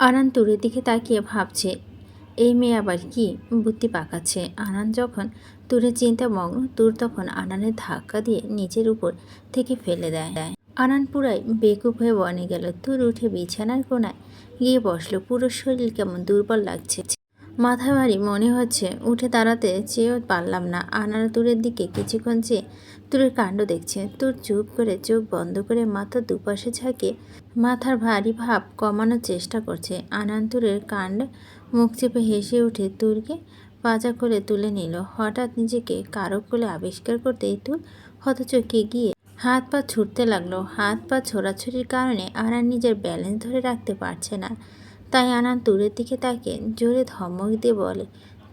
আনান তুরের দিকে তাকিয়ে ভাবছে, এই মেয়ে আবার কি বুদ্ধি পাকাচ্ছে? আনান যখন তুরের চিন্তা মগ্ন তুর তখন আনানের ধাক্কা দিয়ে নিচের উপর থেকে ফেলে দেয়। আনান পুরাই বেকুব হয়ে বনে গেল। তুর উঠে বিছানার কোনায় গিয়ে বসল। পুরো শরীর কেমন দুর্বল লাগছে। মাথা ভারী মনে হচ্ছে, উঠে দাঁড়াতে চেয়েও পারলাম না। আনার তুরের দিকে কিছুক্ষণ চেয়ে তুরের কাণ্ড দেখছে। তুর চুপ করে চোখ বন্ধ করে মাথা দুপাশে ঝাঁকে মাথার ভারী ভাব কমানোর চেষ্টা করছে। আনান্তুরের কাণ্ড মুখ চেপে হেসে উঠে তুরকে পাজা করে তুলে নিল। হঠাৎ নিজেকে কারও কোলে আবিষ্কার করতেই তুর হতচকে গিয়ে হাত পা ছুটতে লাগল। হাত পা ছোড়াছুরির কারণে আনান নিজের ব্যালেন্স ধরে রাখতে পারছে না। তাই আনান তুরের দিকে তাকে জোরে ধমক দিয়ে বলে,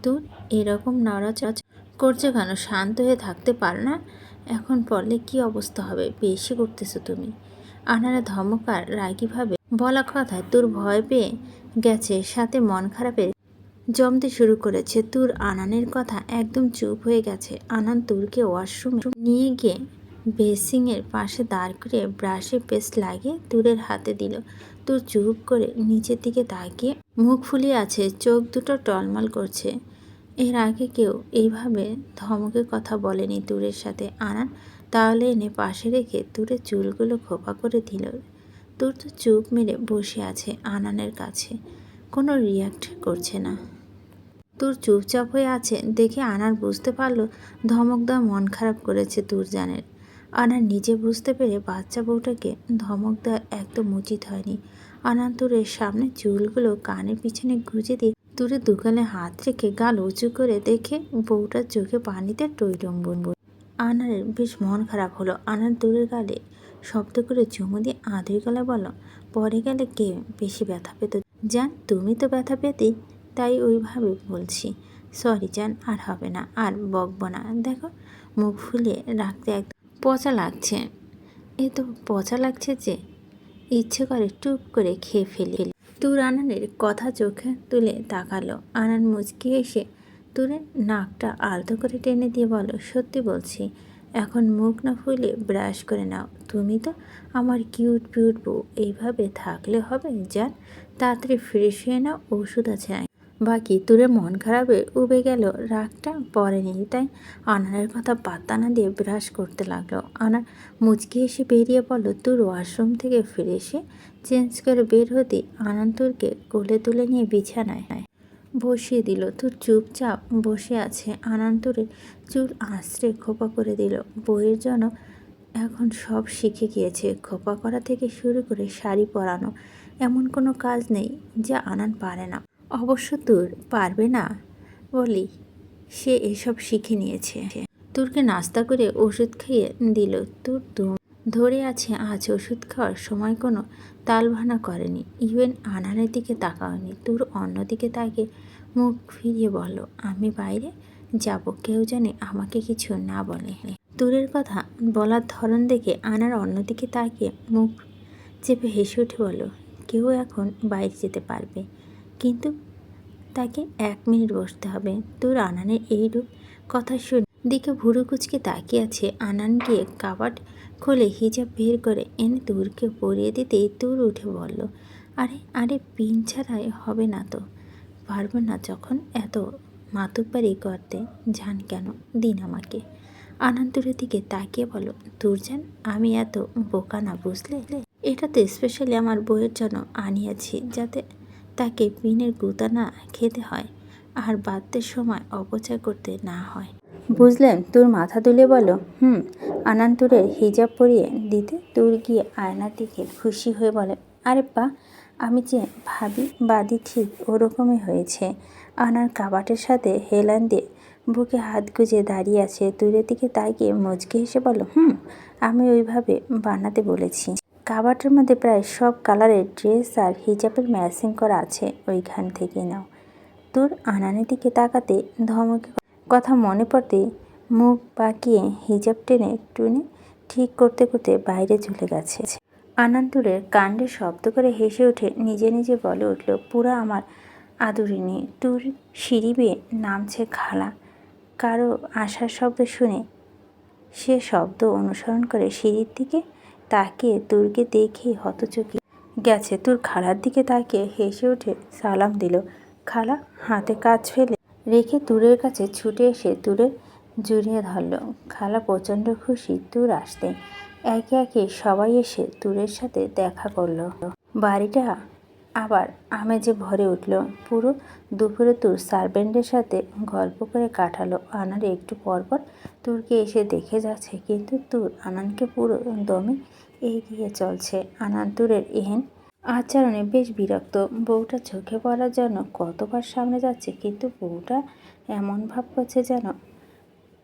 তুর, এরকম নড়াচড় করছে কেন? শান্ত হয়ে থাকতে পার না? এখন পড়লে কি অবস্থা হবে? বেশি করতেছো তুমি। আনারা ধমকার রাগীভাবে বলা কথায় তোর ভয় পেয়ে গেছে, সাথে মন খারাপের জমতে শুরু করেছে। তুর আনানের কথা একদম চুপ হয়ে গেছে। আনান তুরকে ওয়াশরুমে নিয়ে গিয়ে বেসিংয়ের পাশে দাঁড় করে ব্রাশে পেস্ট লাগিয়ে তুরের হাতে দিল। তুর চুপ করে নিচের দিকে তাকিয়ে মুখ ফুলিয়ে আছে, চোখ দুটো টলমল করছে। এর আগে কেউ এইভাবে ধমকে কথা বলেনি তুরের সাথে। আনান তাহলে এনে পাশে রেখে তুরের চুলগুলো খোপা করে দিল। তুর তো চুপ মেরে বসে আছে আনানের কাছে। কোনো রিয়াক্ট করছে না। তুর চুপচাপ হয়ে আছে দেখে আনার বুঝতে পারল ধমক দেওয়া মন খারাপ করেছে তুরজানের। আনার নিজে বুঝতে পেরে বাচ্চা বউটাকে ধমক দেওয়া একদম উচিত হয়নি। আনান্তরের সামনে চুলগুলো কানের পিছনে গুঁজে দিয়ে তুরে দোকানে হাত রেখে গাল উঁচু করে দেখে বউটার চোখে পানিতে টইটম্বন আনারের বেশ মন খারাপ হলো। আনার দূরের গালে শব্দ করে চুমু দিয়ে আধুই গলা বলো পরে গেলে কে বেশি ব্যথা পেত? জান, তুমি তো ব্যথা পেতে তাই ওইভাবে বলছি। সরি জান, আর হবে না, আর বকবো না। দেখো, মুখ ফুলিয়ে রাখতে এক পচা লাগছে। এ তো পচা লাগছে যে, ইচ্ছে করে টুপ করে খেয়ে ফেলি। তুর আনানের কথা চোখে তুলে তাকালো। আনান মুচকি এসে তুরে নাকটা আলতো করে টেনে দিয়ে বলো সত্যি বলছি, এখন মুখ না ফুলে ব্রাশ করে নাও। তুমি তো আমার কিউট পিউট বউ। এইভাবে থাকলে হবে যান তাড়াতাড়ি ফ্রেশ হয়ে নাও, ওষুধ আছে বাকি তুরে মন খারাপে উবে গেল, রাগটা পরেনি তাই আনারের কথা পাত্তা না দিয়ে ব্রাশ করতে লাগল। আনার মুচকি এসে বেরিয়ে পড়ল তুর ওয়াশরুম থেকে ফিরে এসে। চেঞ্জ করে বের হতে আনন্দকে কোলে তুলে নিয়ে বিছানায় হয় বসিয়ে দিল। তোর চুপচাপ বসে আছে আনন্দরে চুল আঁচড়ে খোপা করে দিল। বইয়ের জন্য এখন সব শিখে গিয়েছে, খোপা করা থেকে শুরু করে শাড়ি পরানো। এমন কোনো কাজ নেই যা আনান পারে না। অবশ্য তোর পারবে না বলি, সে এসব শিখে নিয়েছে। তোরকে নাস্তা করে ওষুধ খেয়ে দিল। তোর দুম ধরে আছে, আজ ওষুধ খাওয়ার সময় কোনো তালভানা করেনি। ইভেন আনারের দিকে তাকাওনি। তোর অন্যদিকে তাকে মুখ ফিরিয়ে বলো, আমি বাইরে যাব, কেউ জানে আমাকে কিছু না বলে। তুরের কথা বলার ধরন দেখে আনার অন্যদিকে তাকিয়ে মুখ চেপে হেসে উঠে বলো, কেউ এখন বাইরে যেতে পারবে। কিন্তু তাকে এক মিনিট বসতে হবে। তোর আনানের এইরূপ কথা শুনে দিকে ভুরু কুচকে তাকিয়ে আছে। আনান গিয়ে কাবাট খুলে হিজাব বের করে এনে তুরকে পরিয়ে দিতেই তুর উঠে বলল, আরে আরে, পিন ছাড়াই হবে না তো। পারব না যখন এত মাতুব্বারি করতে। যান কেন? দিন আমাকে। আনন্দরের দিকে তাকিয়ে বলো তুরজান আমি এত বোকা না, বুঝলে? এটা তো স্পেশালি আমার বইয়ের জন্য আনিয়েছি, যাতে তাকে পিনের গুতা না খেতে হয় আর বাদদের সময় অপচয় করতে না হয়। বুঝলেন? তোর মাথা তুলে বলো। হুম আনান্তুরের হিজাব পরিয়ে দিতে তোর গিয়ে আয়নার দিকে খুশি হয়ে বলে, আরে পা আমি যে ভাবি বাদি ঠিক ওরকমই হয়েছে। আনার কাবাটের সাথে হেলান দিয়ে বুকে হাত গুজে দাঁড়িয়ে আছে। দূরের দিকে তাকিয়ে মুচকে হেসে বলো, হুম, আমি ওইভাবে বানাতে বলেছি। কাবাটের মধ্যে প্রায় সব কালারের ড্রেস আর হিজাবের ম্যাচিং করা আছে ওইখান থেকে নাও। তোর আনানের দিকে তাকাতে ধমকে কথা মনে পড়তে মুখ বাঁকিয়ে হিজাব টেনে টুনে ঠিক করতে করতে বাইরে চলে গেছে। আনান্তুরের কাণ্ডে শব্দ করে হেসে উঠে নিজে নিজে বলে উঠল, পুরা আমার আদুরিনী, তুর সিঁড়ি বেয়ে নামছে খালা। কারও আসার শব্দ শুনে সে শব্দ অনুসরণ করে সিঁড়ির দিকে তাকিয়ে তুর্কে দেখে হতচকি গেছে। তোর খালার দিকে তাকে হেসে উঠে সালাম দিল। খালা হাতে কাজ ফেলে রেখে তুরের কাছে ছুটে এসে তুরে জুড়িয়ে ধরল। খালা প্রচণ্ড খুশি তুর আসতে। একে একে সবাই এসে তুরের সাথে দেখা করল। বাড়িটা আবার আমেজে ভরে উঠল, পুরো দুপুরে তুর সার্ভেন্টের সাথে গল্প করে কাটালো। আনার একটু পরপর তুরকে এসে দেখে যাচ্ছে, কিন্তু তুর আনানকে পুরো দমে এগিয়ে চলছে। আনান তুরের এহেন আচরণে বেশ বিরক্ত। বউটা চোখে পড়ার জন্য কতবার সামনে যাচ্ছে, কিন্তু বউটা এমন ভাব করছে যেন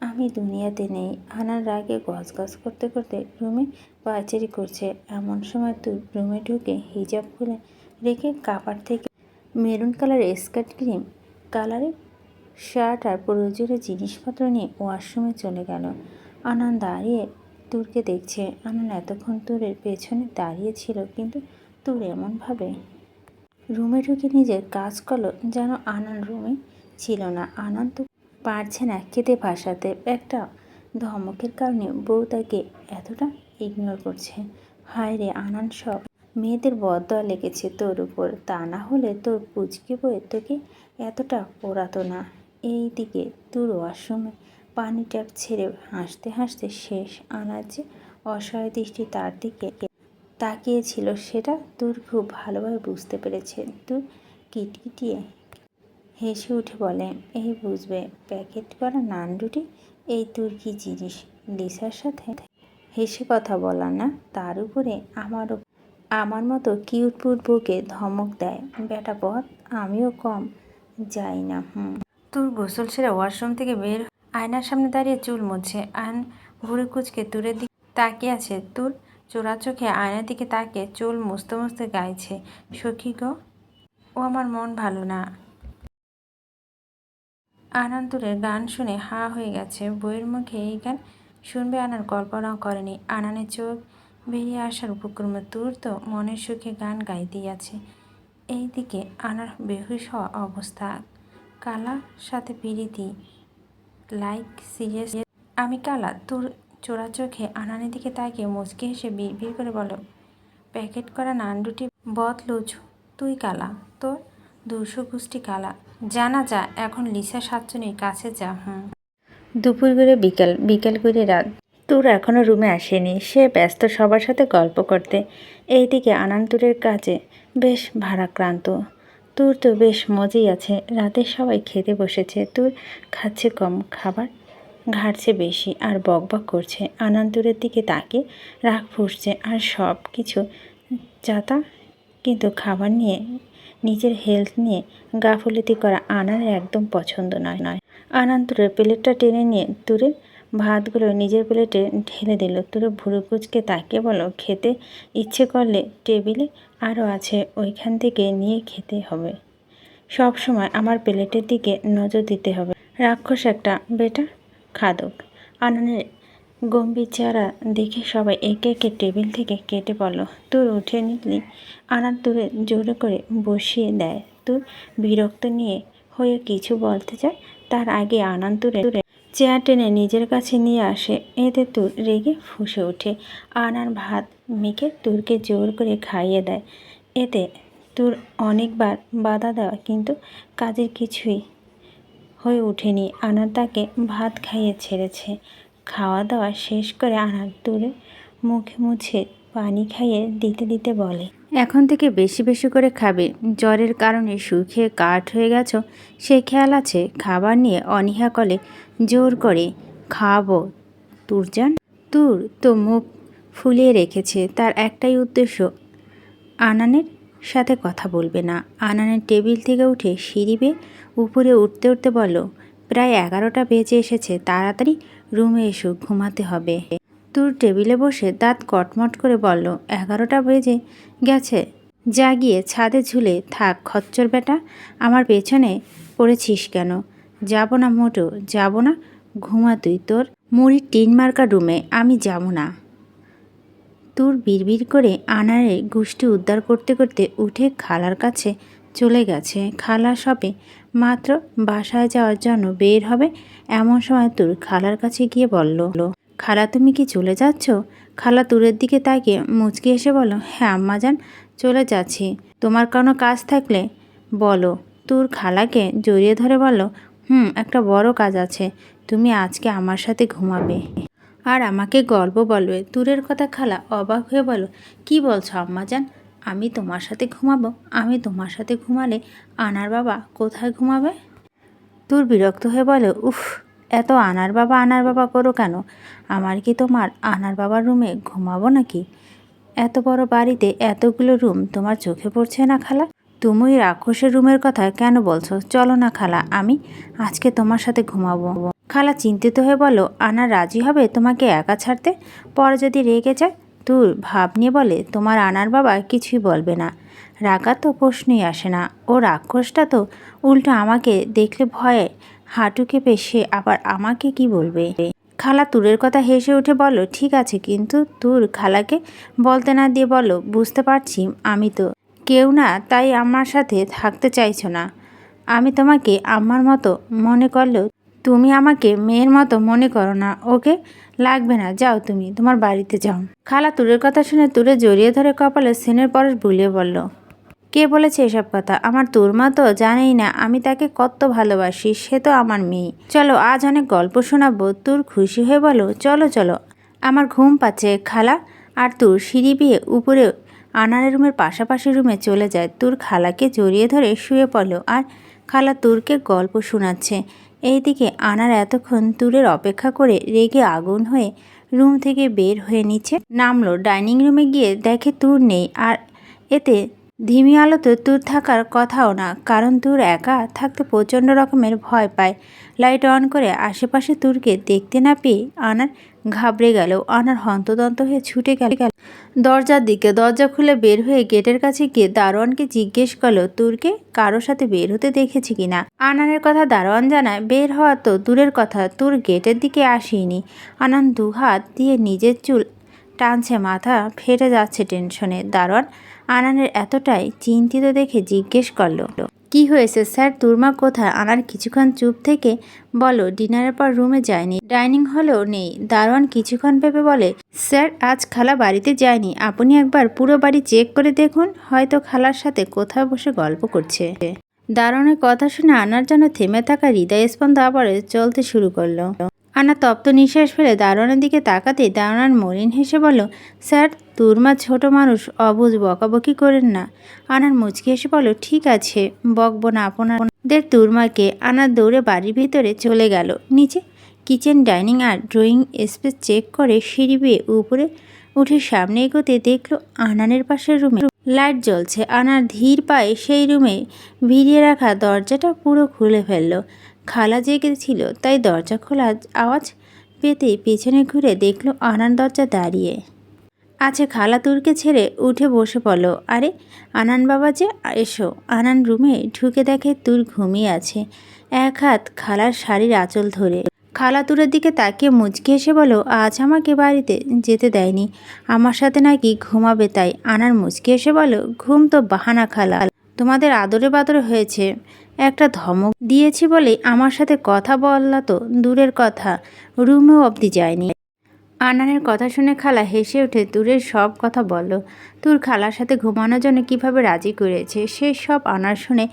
আমি দুনিয়াতে নেই। আনার রাগে গজগজ করতে করতে রুমে পায়চারি করছে। এমন সময় তুই রুমে ঢুকে হিজাব খুলে রেখে কাপড় থেকে মেরুন কালার স্কার্ট ক্রিম কালারের শার্ট আর প্রয়োজনীয় জিনিসপত্র নিয়ে ওয়াশরুমে চলে গেল। আনন্দ দাঁড়িয়ে তুরকে দেখছে। আনন্দ এতক্ষণ তুরের পেছনে দাঁড়িয়ে ছিল, কিন্তু তুর এমনভাবে রুমে ঢুকে নিজের কাজ করল যেন আনন্দ রুমে ছিল না। আনন্দ তো পারছে না খেতে ভাসাতে। একটা ধমকের কারণে বউ তাকে এতটা ইগনোর করছে। হায় রে, আনন্দ সব মেয়েদের বদয়া লেগেছে তোর উপর। তা না হলে তোর পুচকি বয়ে তোকে এতটা পোড়াতো না। এই দিকে তোর ওয়াশরুমে পানি ট্যাপ ছেড়ে হাসতে হাসতে শেষ আনার যে অসহায় দৃষ্টি তার দিকে তাকিয়েছিল, সেটা তোর খুব ভালোভাবে বুঝতে পেরেছে। তুই কিটকিটিয়ে হেসে উঠে বলে, এই বুঝবে, প্যাকেট করা নান রুটি এই তোর কি জিনিস? লিসার সাথে হেসে কথা বলা না, তার উপরে আমারও আমার মতো কিউট বউকে ধমক দেয়, বেটা পথ, আমিও কম, যাই না, হুম। তোর গোসল সেরে ওয়াশরুম থেকে বের আয়নার সামনে দাঁড়িয়ে চুল মুছছে আয়ন ঘুরে কুচকে তুরের দিকে তাকিয়ে আছে। তোর চোরা চোখে আয়নার দিকে তাকে চুল মুছতে মুছতে গাইছে, সখী গো, ও আমার মন ভালো না। আনান্তরের গান শুনে হা হয়ে গেছে। বইয়ের মুখে এই গান শুনবে আনার কল্পনাও করেনি। আনানের চোখ বেরিয়ে আসার উপক্রমে তুর তো মনের সুখে গান গাইতেই আছে। এইদিকে আনার বেহুশ হওয়া অবস্থা। কালা সাথে পিরিতি লাইক সিরিয়াস আমি কালা, তোর চোরা চোখে আনানের দিকে তাকিয়ে মুচকে হেসে বিড় করে বলো, প্যাকেট করা নান রুটি বদলুজ তুই কালা, তোর দুশো গোষ্ঠী কালা। জানা যা, এখন লিসা সাতজনের কাছে যা, হুম। দুপুর করে বিকাল বিকাল করে রাত তোর এখনও রুমে আসেনি। সে ব্যস্ত সবার সাথে গল্প করতে। এইদিকে আনান্তুরের কাজে বেশ ভারাক্রান্ত। তুর তো বেশ মজেই আছে। রাতে সবাই খেতে বসেছে। তোর খাচ্ছে কম খাবার, ঘাটছে বেশি আর বকবক করছে। আনান্তুরের দিকে তাকে রাগ ফুসছে আর সব কিছু যাতা কিন্তু খাবার নিয়ে, নিজের হেলথ নিয়ে গাফুলিতি করা আনার একদম পছন্দ নয় নয়। আনান্তরের প্লেটটা টেনে নিয়ে তুরে ভাতগুলো নিজের প্লেটে ঢেলে দিল। তুরে ভুরু কুচকে তাকিয়ে বলো, খেতে ইচ্ছে করলে টেবিলে আরও আছে, ওইখান থেকে নিয়ে খেতে হবে। সব সময় আমার প্লেটের দিকে নজর দিতে হবে রাক্ষস একটা বেটা খাদক। আননের গম্ভীর চেহারা দেখে সবাই একে একে টেবিল থেকে কেটে পড়ল তোর উঠে নিলি আনার তুরে জোরে করে বসিয়ে দেয়। তোর বিরক্ত নিয়ে হয়ে কিছু বলতে চায়, তার আগে আনান চেয়ার টেনে নিজের কাছে নিয়ে আসে। এতে তুর রেগে ফুসে ওঠে। আনার ভাত মেখে তুরকে জোর করে খাইয়ে দেয়। এতে তুর অনেকবার বাধা দেওয়া কিন্তু কাজের কিছুই হয়ে ওঠেনি। আনার তাকে ভাত খাইয়ে ছেড়েছে। খাওয়া দাওয়া শেষ করে আনার তুলে মুখে মুছে পানি খাইয়ে দিতে দিতে বলে। এখন থেকে বেশি বেশি করে খাবে। জ্বরের কারণে সুখে কাঠ হয়ে গেছ, সে খেয়াল আছে? খাবার নিয়ে অনীহা কলে জোর করে খাওয়াবো তুরজান? তুর তো মুখ ফুলিয়ে রেখেছে, তার একটাই উদ্দেশ্য। আনানের সাথে কথা বলবে না। আনানের টেবিল থেকে উঠে সিঁড়ি বেয়ে উপরে উঠতে উঠতে বলল, প্রায় এগারোটা বেজে এসেছে, তাড়াতাড়ি রুমে এসো, ঘুমাতে হবে। তোর টেবিলে বসে দাঁত কটমট করে বলল, এগারোটা বেজে গেছে। যা গিয়ে ছাদে ঝুলে থাক, খচ্চর বেটা। আমার পেছনে পড়েছিস কেন? যাব না মোটো, যাব না। ঘুমা তুই তোর মুড়ির টিন মার্কা রুমে, আমি যাব না। তোর বিড়বিড় করে আনারে গুষ্টি উদ্ধার করতে করতে উঠে খালার কাছে চলে গেছে। খালা সবে মাত্র বাসায় যাওয়ার জন্য বের হবে, এমন সময় তোর খালার কাছে গিয়ে বলল খালা, তুমি কি চলে যাচ্ছ? খালা তুরের দিকে তাকিয়ে মুচকি এসে বলো হ্যাঁ আম্মা যান চলে যাচ্ছি। তোমার কোনো কাজ থাকলে বলো। তোর খালাকে জড়িয়ে ধরে বলো হুম, একটা বড় কাজ আছে। তুমি আজকে আমার সাথে ঘুমাবে। আর আমাকে গল্প বলবে? তুরের কথা খালা অবাক হয়ে বলো কি বলছো আম্মাজান? আমি তোমার সাথে ঘুমাবো? আমি তোমার সাথে ঘুমালে আনার বাবা কোথায় ঘুমাবে? তোর বিরক্ত হয়ে বলে উফ এত আনার বাবা আনার বাবা করো কেন? আমার কি তোমার আনার বাবার রুমে ঘুমাবো নাকি? এত বড় বাড়িতে এতগুলো রুম তোমার চোখে পড়ছে না খালা? তুমি রাক্ষসের রুমের কথা কেন বলছো? চলো না খালা, আমি আজকে তোমার সাথে ঘুমাবো। খালা চিন্তিত হয়ে বলো আনা রাজি হবে তোমাকে একা ছাড়তে? পরে যদি রেগে যায়, তুর ভাব নিয়ে বলে, তোমার আনার বাবা কিছুই বলবে না। রাগা তো প্রশ্নই আসে না। ও রাক্ষসটা তো উল্টো আমাকে দেখলে ভয়ে হাঁটু কেঁপে সে আবার আমাকে কি বলবে? খালা তুরের কথা হেসে উঠে বলো ঠিক আছে, কিন্তু তুর খালাকে বলতে না দিয়ে বলো বুঝতে পারছি আমি তো কেউ না, তাই আমার সাথে থাকতে চাইছো না। আমি তোমাকে আমার মতো মনে করলেও তুমি আমাকে মেয়ের মতো মনে করো না। ওকে লাগবে না, যাও তুমি তোমার বাড়িতে যাও। খালা তুরের কথা শুনে তুরে জড়িয়ে ধরে কপালে সেনের পরশ বুলিয়ে বলল কে বলেছে এসব কথা? আমার তোর মা তো জানেই না, আমি তাকে কত ভালোবাসি, সে তো আমার মেয়ে। চলো, আজ অনেক গল্প শোনাবো, তোর খুশি হয়ে বলো, চলো চলো। আমার ঘুম পাচ্ছে, খালা। আর তোর সিঁড়ি বিয়ে উপরে আনারের রুমের পাশাপাশি রুমে চলে যায়। তোর খালাকে জড়িয়ে ধরে শুয়ে পড়ল। আর খালা তুরকে গল্প শোনাচ্ছে। এইদিকে আনার এতক্ষণ তুরের অপেক্ষা করে রেগে আগুন হয়ে রুম থেকে বের হয়ে নিচে নামলো। ডাইনিং রুমে গিয়ে দেখে তুর নেই। আর এতে ধিমি আলোতে তুর থাকার কথাও না, কারণ তুর একা থাকতে প্রচণ্ড রকমের ভয় পায়। লাইট অন করে আশেপাশে তুরকে দেখতে না পেয়ে আনার ঘাবড়ে গেল। আনার হন্তদন্ত হয়ে ছুটে গেল। গেল দরজার দিকে দরজা খুলে বের হয়ে গেটের কাছে গিয়ে দারোয়ানকে জিজ্ঞেস করল, তুরকে কারোর সাথে বের হতে দেখেছি কিনা? আনানের কথা দারোয়ান জানায়, বের হওয়া তো দূরের কথা, তুর গেটের দিকে আসেনি। আনান দুহাত দিয়ে নিজের চুল টানছে, মাথা ফেটে যাচ্ছে টেনশনে। দারোয়ান আনানের এতটাই চিন্তিত দেখে জিজ্ঞেস করল, কি হয়েছে স্যার? তুরমা কোথায়? আনার কিছুক্ষণ চুপ থেকে বলো ডিনারের পর রুমে যায়নি, ডাইনিং হলেও নেই। দারোয়ান কিছুক্ষণ ভেবে বলে, স্যার, আজ খালা বাড়িতে যায়নি। আপনি একবার পুরো বাড়ি চেক করে দেখুন, হয়তো খালার সাথে কোথাও বসে গল্প করছে। দারোয়ানের কথা শুনে আনার জন্য থেমে থাকা হৃদয়স্পন্দ আবার চলতে শুরু করল। আনা তপ্ত নিঃশ্বাস ফেলে দারোয়ানের দিকে তাকাতে দারোয়ান মলিন হেসে বলল, স্যার তুরমা ছোট মানুষ, অবুঝ বকাবকি করেন না। আনার মুচকি হেসে বলো ঠিক আছে, বকবো না আপনাদের। তুরমাকে আনার দৌড়ে বাড়ির ভিতরে চলে গেল। নিচে কিচেন, ডাইনিং আর ড্রয়িং স্পেস চেক করে সিঁড়ি বেয়ে উপরে উঠে সামনে এগোতে দেখল আনানের পাশের রুমে লাইট জ্বলছে। আনার ধীর পায়ে সেই রুমে ভিড়িয়ে রাখা দরজাটা পুরো খুলে ফেলল। খালা জেগেছিল তাই দরজা খোলা আওয়াজ পেতে পেছনে ঘুরে দেখল আনান দরজা দাঁড়িয়ে। আছে খালা তুরকে ছেড়ে উঠে বসে পড়ল। আরে, আনান বাবা যে, এসো। আনান রুমে ঢুকে দেখে তুর ঘুমিয়ে আছে। এক হাত খালার শাড়ির আঁচল ধরে। খালা তুরের দিকে তাকিয়ে মুচকে এসে বলো আজ আমাকে বাড়িতে যেতে দেয়নি। আমার সাথে নাকি ঘুমাবে তাই। আনার মুচকে এসে বলো ঘুম তো বাহানা খালা। তোমাদের আদরে বাদরে হয়েছে। একটা ধমক দিয়েছি বলে আমার সাথে কথা বললা তো, দূরের কথা। রুমেও অবধি যায়নি। আনানের কথা শুনে খালা হেসে উঠে দূরের সব কথা বলল। তোর খালার সাথে ঘুমানোর জন্য কীভাবে রাজি করেছে, সে সব আনার শুনে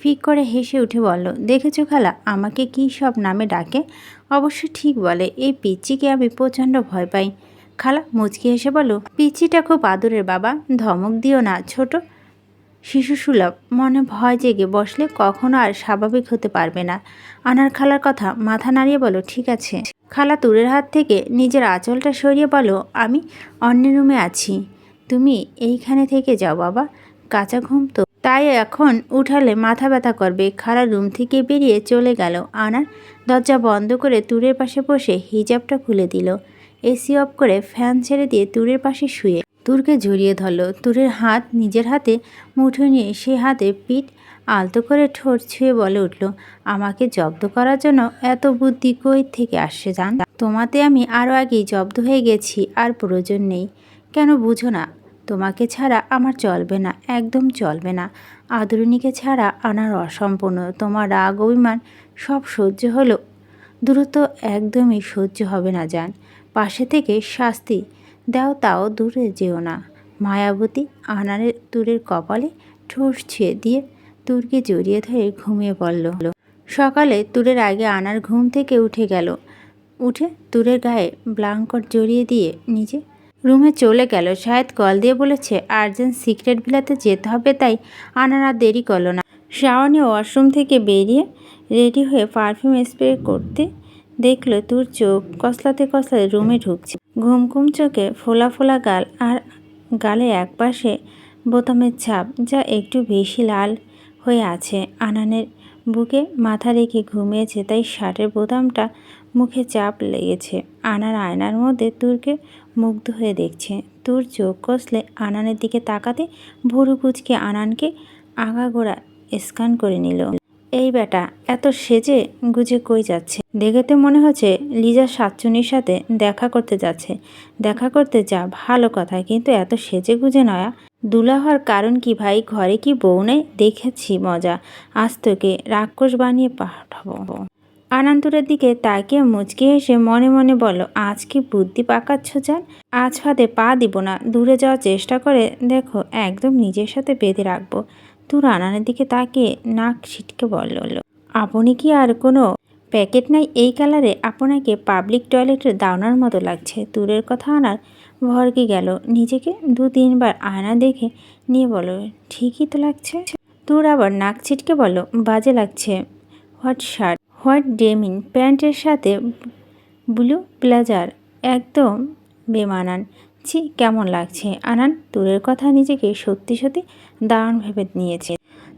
ফিক করে হেসে উঠে বলল, দেখেছ খালা, আমাকে কি সব নামে ডাকে? অবশ্য ঠিক বলে, এই পিচ্চিকে আমি প্রচণ্ড ভয় পাই। খালা মুচকি হেসে বলো পিচ্চিটা খুব আদরের বাবা, ধমক দিও না, ছোট। শিশু সুলভ মনে ভয় জেগে বসলে কখনো আর স্বাভাবিক হতে পারবে না। আনার খালার কথা মাথা নাড়িয়ে বলো, ঠিক আছে। খালা তুরের হাত থেকে নিজের আঁচলটা সরিয়ে বলো, আমি অন্য রুমে আছি। তুমি এইখানে থেকে যাও বাবা, কাঁচা ঘুম তো। তাই এখন উঠালে মাথা ব্যথা করবে। খালা রুম থেকে বেরিয়ে চলে গেল। আনার দরজা বন্ধ করে তুরের পাশে বসে হিজাবটা খুলে দিল। এসি অফ করে ফ্যান ছেড়ে দিয়ে তুরের পাশে শুয়ে তুরকে জড়িয়ে ধরলো। তুরের হাত নিজের হাতে মুঠো নিয়ে সে হাতে পিঠ আলতো করে ঠোঁট ছুঁয়ে বলে উঠল, আমাকে জব্দ করার জন্য এত বুদ্ধি কই থেকে আসছে জান? তোমাতে আমি আরও আগেই জব্দ হয়ে গেছি, আর প্রয়োজন নেই। কেন বুঝো না, তোমাকে ছাড়া আমার চলবে না, একদম চলবে না। আদরণীকে ছাড়া আনার অসম্পূর্ণ, তোমার রাগ অভিমান সব সহ্য হলো। দ্রুত একদমই সহ্য হবে না যান পাশে থেকে শাস্তি দাও তাও দূরে যেও না। মায়াবতী আনানের তুরের কপালে ঠোঁট ছুঁয়ে দিয়ে তুরকে জড়িয়ে ধরে ঘুমিয়ে পড়ল। সকালে তুরের আগে আনার ঘুম থেকে উঠে গেল। উঠে তুরের গায়ে ব্লাঙ্কট জড়িয়ে দিয়ে নিজে রুমে চলে গেল। শায়দ কল দিয়ে বলেছে, আর্জেন্ট সিক্রেট ভিলাতে যেতে হবে, তাই আনার আর দেরি করল না। শাওনি ওয়াশরুম থেকে বেরিয়ে রেডি হয়ে পারফিউম স্প্রে করতে দেখল তোর চোখ কসলাতে কসলাতে রুমে ঢুকছে। ঘুম ঘুম চোখে ফোলা ফোলা গাল আর গালে একপাশে বোতামের ছাপ যা একটু বেশি লাল হয়ে আছে। আনানের বুকে মাথা রেখে ঘুমিয়েছে, তাই শার্টের বোতামটা মুখে চাপ লেগেছে। আনার আয়নার মধ্যে তুরকে মুগ্ধ হয়ে দেখছে। তুর চোখ কষলে আনানের দিকে তাকাতে ভুরু কুচকে আনানকে আগাগোড়া স্ক্যান করে নিল। এই বেটা এত সেজে গুজে কই যাচ্ছে? দেখে তো মনে হচ্ছে লিজা সাতচুনির সাথে দেখা করতে যাচ্ছে। দেখা করতে যা, ভালো কথা, কিন্তু এত সেজে গুজে নয়া। দুলা হওয়ার কারণ কি ভাই? ঘরে কি বউ নেই? দেখেছি মজা। আজ তোকে রাক্ষস বানিয়ে পাঠাবো। আনান্তরের দিকে তাকিয়ে মুচকি এসে মনে মনে বলল, আজ কি বুদ্ধি পাকাচ্ছ যান আজ ফাঁদে পা দিব না। দূরে যাওয়ার চেষ্টা করে দেখো, একদম নিজের সাথে বেঁধে রাখব। তুর আনানের দিকে তাকে নাক ছিটকে বলল আপনি কি আর কোনো প্যাকেট নাই? এই কালারে আপনাকে পাবলিক টয়লেটে দাওনার মতো লাগছে। দূরের কথা আনার ভরকে গেল। নিজেকে দু তিনবার আয়না দেখে নিয়ে বলো ঠিকই তো লাগছে। তোর আবার নাক ছিটকে বলো বাজে লাগছে। What shirt? White denim? প্যান্টের সাথে ব্লু ব্লেজার? একদম বেমানান। ছি কেমন লাগছে। আনান তুরের কথা নিজেকে সত্যি সত্যি দারুণ ভেবে নিয়েছে।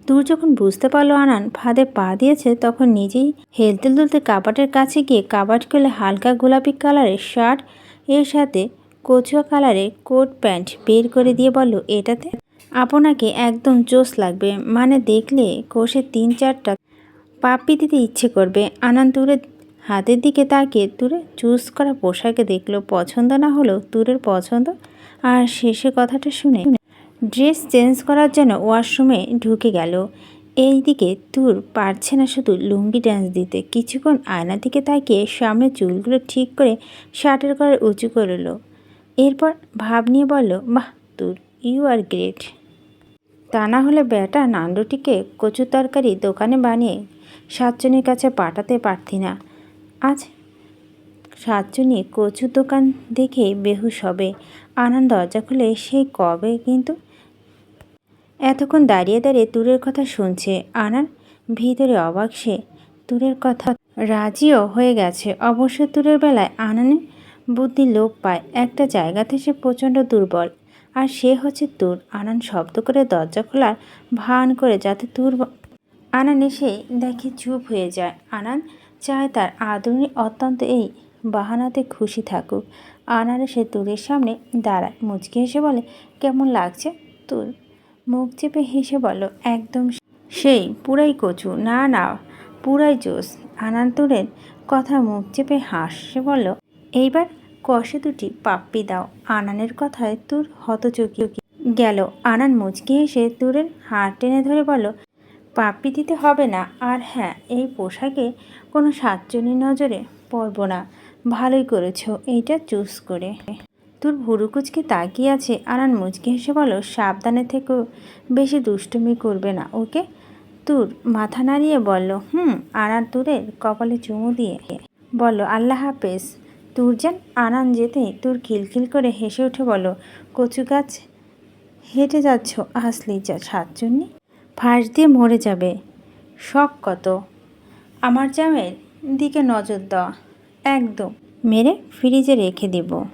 তুর যখন বুঝতে পারল আনান ফাঁদে পা দিয়েছে, তখন নিজেই হেলতে দুলতে কাবাটের কাছে গিয়ে কাবাট খুলে হালকা গোলাপি কালারের শার্ট, এর সাথে কচুয়া কালারের কোট প্যান্ট বের করে দিয়ে বলল, এটাতে আপনাকে একদম জোস লাগবে। মানে দেখলে কোষে তিন চারটা পাপ্পি দিতে ইচ্ছে করবে। আনান তুরের হাতের দিকে তাকিয়ে তুরে চুজ করা পোশাকে দেখল পছন্দ না হলেও তুরের পছন্দ। আর শেষে কথাটা শুনে ড্রেস চেঞ্জ করার জন্য ওয়াশরুমে ঢুকে গেল। এই দিকে তুর পারছে না শুধু লুঙ্গি ড্যান্স দিতে। কিছুক্ষণ আয়নার দিকে তাকিয়ে সামনে চুলগুলো ঠিক করে শার্টের করে উঁচু করল এরপর ভাব নিয়ে বলল, বাহ, তুর ইউ আর গ্রেট তা না হলে বেটা নান্ডুটিকে কচু তরকারি দোকানে বানিয়ে সাতজনের কাছে পাঠাতে পারতি না। আজ সাতজনই কচুর দোকান দেখে বেহুশ হবে। আনন্দ দরজা খুলে সেই কবে কিন্তু এতক্ষণ দাঁড়িয়ে দাঁড়িয়ে তুরের কথা শুনছে। আনার ভিতরে অবাক সে তুরের কথা রাজিও হয়ে গেছে। অবশ্য তুরের বেলায় আনানে বুদ্ধি লোপ পায়। একটা জায়গাতে সে প্রচণ্ড দুর্বল। আর সে হচ্ছে তুর। আনান শব্দ করে দরজা খোলার ভান করে যাতে তুর আনান এসে দেখে চুপ হয়ে যায়। আনান চায় তার আদরণী অত্যন্ত এই বাহানাতে খুশি থাকুক। আনার সে তুরের সামনে দাঁড়ায়, মুচকি হেসে বলে, কেমন লাগছে তুর? মুখ চেপে হেসে বলল, একদম সেই পুরাই কচু, না না, পুরাই জোস। আনান তুরের কথা মুখ চেপে হাসে বলল, এইবার কষে দুটি পাপ্পি দাও। আনানের কথায় তুর হতচকি গেল। আনান মুচকি হেসে তুরের হাড় টেনে ধরে বলল পাপ্পি দিতে হবে না। আর হ্যাঁ এই পোশাকে কোনো সাতজনী নজরে পড়ব না। ভালোই করেছ, এইটা চুজ করে। তোর ভুরুকুচকে তাকিয়ে আছে। আনান মুচকে হেসে বলো, সাবধানে থেকেও বেশি দুষ্টুমি করবে না, ওকে? তোর মাথা নাড়িয়ে বলল, হুম আনার তুরের কপালে চুমু দিয়ে। বলল, আল্লাহ হাফেজ। তোর যেন আনান যেতে তোর খিলখিল করে হেসে উঠে বলো কচু গাছ হেঁটে যাচ্ছ আসলি যা সাতজন্যে ফাঁস দিয়ে মরে যাবে। শখ কত। আমার জামের দিকে নজর দেওয়া একদম। মেরে ফ্রিজে রেখে দেব।